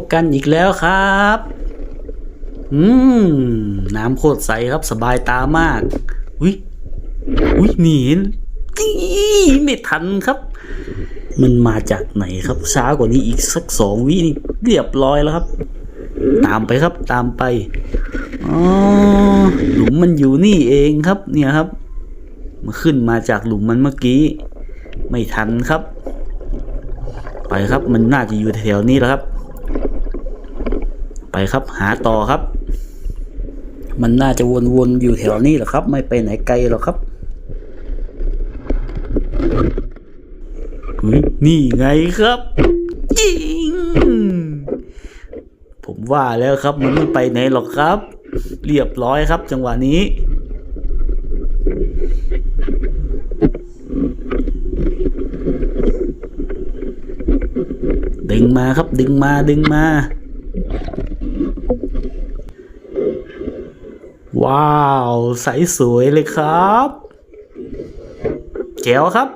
บกันอีกแล้วครับ อืม น้ำโคตรใสครับสบายตามาก อุ้ยอุ้ยหนีนอี้ไม่ทันครับ มันมาจากไหนครับ ช้ากว่านี้อีกสักสองวินี่เรียบร้อยแล้วครับ ตามไปครับตามไปอ๋อหลุมมันอยู่นี่เองครับ เนี่ยครับมันขึ้นมาจากหลุมมันเมื่อกี้ ไม่ทันครับ ไปครับมันน่าจะอยู่แถวนี้แล้วครับ ไปครับ หาต่อครับ มันน่าจะวนๆอยู่แถวนี้แหละครับ ไม่ไปไหนไกลหรอกครับนี่ไงครับจริงผมว่าแล้วครับมันไม่ไปไหนหรอกครับ เรียบร้อยครับ จังหวะนี้ดึงมาครับดึงมาดึงมา ว้าว ใสสวยเลยครับเจ๋วครับ